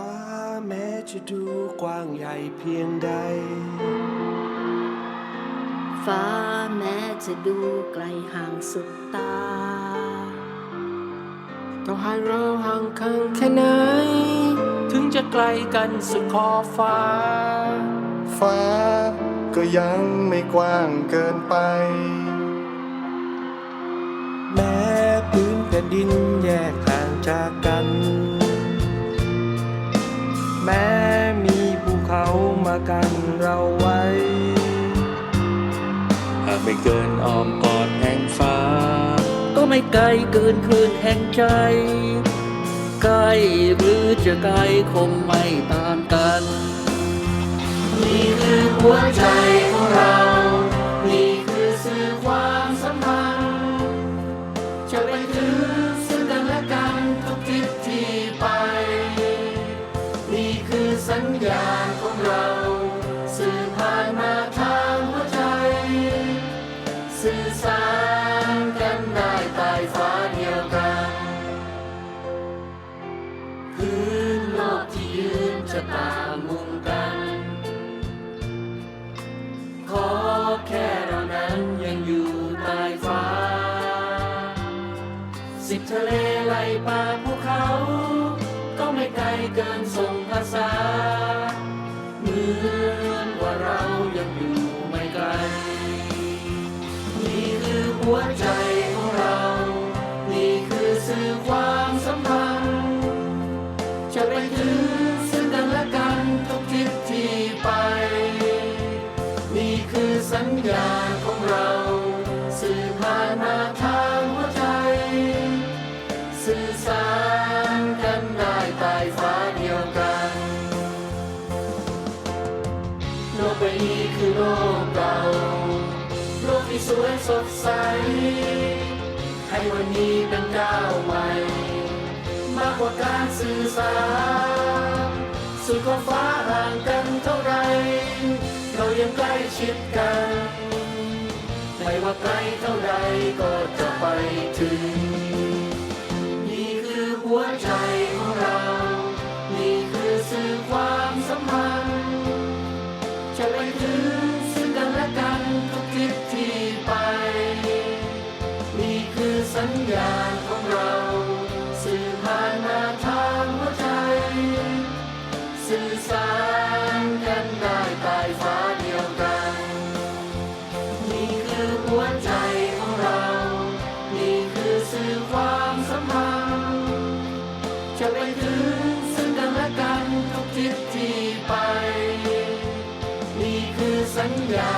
ฟ้าแม้จะดูกว้างใหญ่เพียงใด ฟ้าแม้จะดูไกลห่างสุดตาต้องหายเราห่างกันแค่ไหน ถึงจะไกลกันสุดขอบฟ้า ฟ้าก็ยังไม่กว้างเกินไป แม้พื้นแผ่นดินแยกห่างจากกัน กันเราไว้ หากไม่เกินอ้อมกอดแห่งฟ้า ก็ไม่ไกลเกินคลื่นแห่งใจ ใกล้หรือจะไกลคงไม่ต่างกัน นี่คือหัวใจของเรา นี่คือสื่อความสัมพันธ์จะเป็นถึง สัญญาณของเราสื่อผ่านมาทางหัวใจ สื่อสารกันได้ใต้ฟ้าเดียวกันพื้นโลกที่ยืนจะตามมุมกัน ขอแค่เรานั้นยังอยู่ใต้ฟ้า สิบทะเลไหลป่าภูเขา เกินส่งภาษา เหมือนว่าเรายังอยู่ไม่ไกล นี่คือหัวใจของเรา นี่คือสื่อความสัมพันธ์ จะเป็นถึงซึ่งกันและกันทุกทิศที่ไป นี่คือสัญญา วยสดใส ให้วันนี้เป็นก้าวใหม่ มากกว่าการสื่อสารสุดขอบฟ้าห่างกันเท่าไร เรายังใกล้ชิดกัน ไม่ว่าไกลเท่าไรก็จะไปถึง นี่คือหัวใจของเรา นี่คือสื่อความสัมพันธ์จะไปถึงานของเราสื่อผ่านมาทางหัวใจ สื่อสารกันได้ใต้ฟ้าเดียวกัน นี่คือหัวใจของเรา นี่คือสื่อความสัมพันธ์จะไปถึงซึ่งกันและกันทุกทิศที่ไป นี่คือสัญญา